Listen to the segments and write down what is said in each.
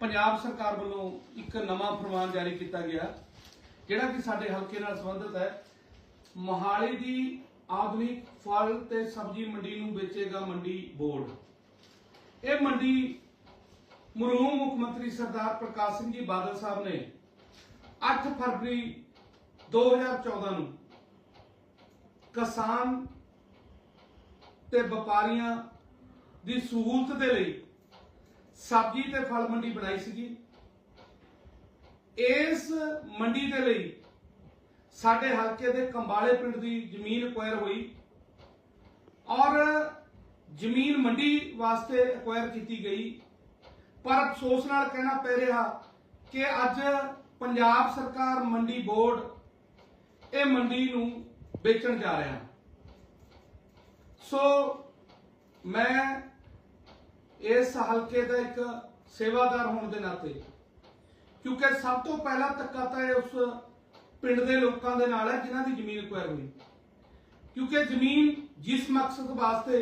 ਪੰਜਾਬ ਸਰਕਾਰ ਵੱਲੋਂ ਇੱਕ ਨਵਾਂ ਫਰਮਾਨ ਜਾਰੀ ਕੀਤਾ ਗਿਆ, ਜਿਹੜਾ ਕਿ ਸਾਡੇ ਹਲਕੇ ਨਾਲ ਸੰਬੰਧਿਤ ਹੈ। ਮੋਹਾਲੀ ਦੀ ਆਧੁਨਿਕ ਫਲ ਤੇ ਸਬਜ਼ੀ ਮੰਡੀ ਨੂੰ ਵੇਚੇਗਾ ਮੰਡੀ ਬੋਰਡ। ਇਹ ਮੰਡੀ ਮਰਹੂਮ ਮੁੱਖ ਮੰਤਰੀ ਸਰਦਾਰ ਪ੍ਰਕਾਸ਼ ਸਿੰਘ ਜੀ ਬਾਦਲ ਸਾਹਿਬ ਨੇ 8 ਫਰਵਰੀ 2014 ਨੂੰ ਕਿਸਾਨ ਤੇ ਵਪਾਰੀਆਂ ਦੀ ਸਹੂਲਤ ਦੇ ਲਈ ਸਬਜ਼ੀ ਤੇ ਫਲ ਮੰਡੀ ਬਣਾਈ ਸੀਗੀ। ਇਸ ਮੰਡੀ ਦੇ ਲਈ ਸਾਡੇ ਹਲਕੇ ਦੇ ਕੰਬਾਲੇ ਪਿੰਡ ਦੀ ਜ਼ਮੀਨ ਐਕਵਾਇਰ ਹੋਈ ਔਰ ਜ਼ਮੀਨ ਮੰਡੀ ਵਾਸਤੇ ਐਕਵਾਇਰ ਕੀਤੀ ਗਈ। ਪਰ ਅਫਸੋਸ ਨਾਲ ਕਹਿਣਾ ਪੈ ਰਿਹਾ ਕਿ ਅੱਜ ਪੰਜਾਬ ਸਰਕਾਰ ਮੰਡੀ ਬੋਰਡ ਇਹ ਮੰਡੀ ਨੂੰ ਵੇਚਣ ਜਾ ਰਿਹਾ। ਸੋ ਮੈਂ ਇਸ ਹਲਕੇ ਦਾ ਇੱਕ ਸੇਵਾਦਾਰ ਹੋਣ ਦੇ ਨਾਤੇ। ਕਿਉਂਕਿ ਸਭ ਤੋਂ ਪਹਿਲਾ ਧੱਕਾ ਤਾਂ ਇਹ ਉਸ ਪਿੰਡ ਦੇ ਲੋਕਾਂ ਦੇ ਨਾਲ ਹੈ ਜਿਨ੍ਹਾਂ ਦੀ ਜ਼ਮੀਨ ਐਕਵਾਇਰ ਹੋਈ। ਕਿਉਂਕਿ ਜ਼ਮੀਨ ਜਿਸ ਮਕਸਦ ਵਾਸਤੇ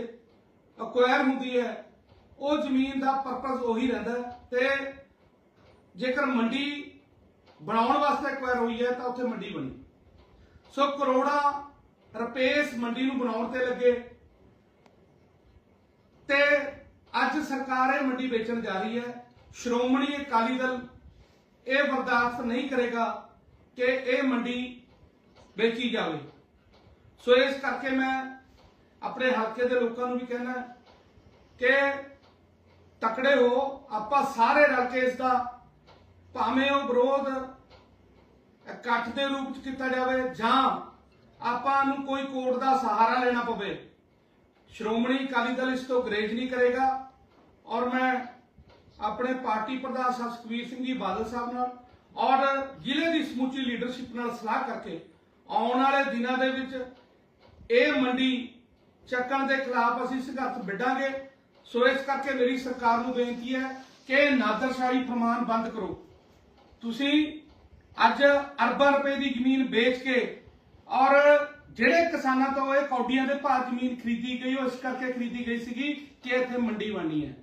ਐਕਵਾਇਰ ਹੁੰਦੀ ਹੈ, ਉਹ ਜ਼ਮੀਨ ਦਾ ਪਰਪਸ ਉਹੀ ਰਹਿੰਦਾ ਹੈ ਤੇ ਜੇਕਰ ਮੰਡੀ ਬਣਾਉਣ ਵਾਸਤੇ ਐਕਵਾਇਰ ਹੋਈ ਹੈ ਤਾਂ ਉੱਥੇ ਮੰਡੀ ਬਣੀ। ਸੋ ਕਰੋੜਾਂ ਰੁਪਏ ਇਸ ਮੰਡੀ ਨੂੰ ਬਣਾਉਣ ਤੇ ਲੱਗੇ। ਤੇ ਅੱਜ ਸਰਕਾਰ ਇਹ ਮੰਡੀ ਵੇਚਣ ਜਾ ਰਹੀ ਹੈ। ਸ਼੍ਰੋਮਣੀ ਅਕਾਲੀ ਦਲ ਇਹ ਬਰਦਾਸ਼ਤ ਨਹੀਂ ਕਰੇਗਾ ਕਿ ਇਹ ਮੰਡੀ ਵੇਚੀ ਜਾਵੇ। ਸੋ ਇਸ ਕਰਕੇ ਮੈਂ ਆਪਣੇ ਹਲਕੇ ਦੇ ਲੋਕਾਂ ਨੂੰ ਵੀ ਕਹਿਣਾ ਕਿ ਤਕੜੇ ਹੋ, ਆਪਾਂ ਸਾਰੇ ਰਲ ਕੇ ਇਸ ਦਾ ਭਾਵੇਂ ਉਹ ਵਿਰੋਧ ਇਕੱਠ ਦੇ ਰੂਪ ਚ ਕੀਤਾ ਜਾਵੇ ਜਾਂ ਆਪਾਂ ਨੂੰ ਕੋਈ ਕੋਰਟ ਦਾ ਸਹਾਰਾ ਲੈਣਾ ਪਵੇ। ਸ਼੍ਰੋਮਣੀ ਅਕਾਲੀ ਦਲ ਇਸ ਤੋਂ ਗਰੇਜ ਨਹੀਂ ਕਰੇਗਾ। ਔਰ ਮੈਂ ਆਪਣੇ ਪਾਰਟੀ ਪ੍ਰਧਾਨ ਸਾਹਿਬ ਸੁਖਬੀਰ ਸਿੰਘ ਜੀ ਬਾਦਲ ਸਾਹਿਬ ਨਾਲ ਔਰ ਜ਼ਿਲ੍ਹੇ ਦੀ ਸਮੁੱਚੀ ਲੀਡਰਸ਼ਿਪ ਨਾਲ ਸਲਾਹ ਕਰਕੇ ਆਉਣ ਵਾਲੇ ਦਿਨਾਂ ਦੇ ਵਿੱਚ ਇਹ ਮੰਡੀ ਚੱਕਣ ਦੇ ਖਿਲਾਫ ਅਸੀਂ ਸੰਘਰਸ਼ ਵਿੱਢਾਂਗੇ। ਸੋ ਇਸ ਕਰਕੇ ਮੇਰੀ ਸਰਕਾਰ ਨੂੰ ਬੇਨਤੀ ਹੈ ਕਿ ਨਾਦਰਸ਼ਾਹੀ ਫਰਮਾਨ ਬੰਦ ਕਰੋ। ਤੁਸੀਂ ਅੱਜ ਅਰਬਾਂ ਰੁਪਏ ਦੀ ਜ਼ਮੀਨ ਵੇਚ ਕੇ ਔਰ ਜਿਹੜੇ ਕਿਸਾਨਾਂ ਤੋਂ ਇਹ ਕੌਡੀਆਂ ਦੇ ਭਾਅ ਜ਼ਮੀਨ ਖਰੀਦੀ ਗਈ, ਉਹ ਇਸ ਕਰਕੇ ਖਰੀਦੀ ਗਈ ਸੀਗੀ ਕਿ ਇੱਥੇ ਮੰਡੀ ਬਣਨੀ ਹੈ।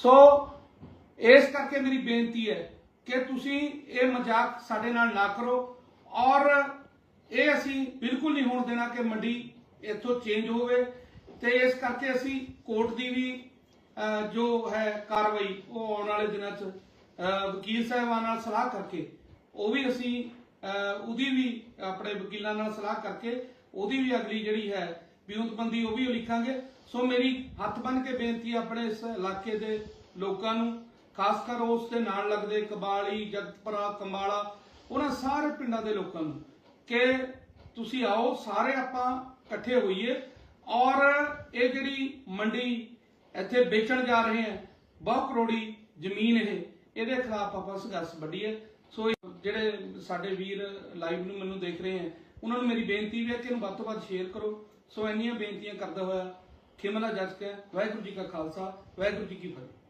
ਸੋ ਇਸ ਕਰਕੇ ਮੇਰੀ ਬੇਨਤੀ ਹੈ ਕਿ ਤੁਸੀਂ ਇਹ ਮਜ਼ਾਕ ਸਾਡੇ ਨਾਲ ਨਾ ਕਰੋ ਔਰ ਇਹ ਅਸੀਂ ਬਿਲਕੁਲ ਨਹੀਂ ਹੋਣ ਦੇਣਾ ਕਿ ਮੰਡੀ ਇੱਥੋਂ ਚੇਂਜ ਹੋਵੇ ਤੇ ਇਸ ਕਰਕੇ ਅਸੀਂ ਕੋਰਟ ਦੀ ਵੀ ਜੋ ਹੈ ਕਾਰਵਾਈ, ਉਹ ਆਉਣ ਵਾਲੇ ਦਿਨਾਂ 'ਚ ਵਕੀਲ ਸਾਹਿਬਾਨ ਨਾਲ ਸਲਾਹ ਕਰਕੇ, ਉਹ ਵੀ ਅਸੀਂ ਉਹਦੀ ਵੀ ਆਪਣੇ ਵਕੀਲਾਂ ਨਾਲ ਸਲਾਹ ਕਰਕੇ, ਉਹਦੀ ਵੀ ਅਗਲੀ ਜਿਹੜੀ ਹੈ ਵਿਉਂਤਬੰਦੀ, ਉਹ ਵੀ ਲਿਖਾਂਗੇ। ਸੋ ਮੇਰੀ ਹੱਥ ਬੰਨ ਕੇ ਬੇਨਤੀ ਆਪਣੇ ਇਸ ਇਲਾਕੇ ਦੇ ਲੋਕਾਂ ਨੂੰ, ਖਾਸ ਕਰ ਉਸ ਦੇ ਨਾਲ ਲੱਗਦੇ ਕਬਾਲੀ, ਜਗਤਪੁਰਾ, ਕੰਬਾਲਾ, ਉਹਨਾਂ ਸਾਰੇ ਪਿੰਡਾਂ ਦੇ ਲੋਕਾਂ ਨੂੰ ਕਿ ਤੁਸੀਂ ਆਓ, ਸਾਰੇ ਆਪਾਂ ਇਕੱਠੇ ਹੋਈਏ ਔਰ ਇਹ ਜਿਹੜੀ ਮੰਡੀ ਇੱਥੇ ਵੇਚਣ ਜਾ ਰਹੇ ਹੈ ਬਹੁ ਕਰੋੜੀ ਜ਼ਮੀਨ ਇਹ, ਇਹਦੇ ਖਿਲਾਫ ਆਪਾਂ ਸੰਘਰਸ਼ ਵੱਢੀਏ। ਸੋ ਜਿਹੜੇ ਸਾਡੇ ਵੀਰ ਲਾਈਵ ਨੂੰ ਮੈਨੂੰ ਦੇਖ ਰਹੇ ਹੈ, ਉਹਨਾਂ ਨੂੰ ਮੇਰੀ ਬੇਨਤੀ ਵੀ ਹੈ ਕਿ ਇਹਨੂੰ ਵੱਧ ਤੋਂ ਵੱਧ ਸ਼ੇਅਰ ਕਰੋ। ਸੋ ਇੰਨੀਆਂ ਬੇਨਤੀਆਂ ਕਰਦਾ ਹੋਇਆ ਖਿਮਲਾ ਜੱਜ ਕੇ ਵਾਹਿਗੁਰੂ ਜੀ ਕਾ ਖਾਲਸਾ ਵਾਹਿਗੁਰੂ ਜੀ ਕੀ ਫਤਿਹ।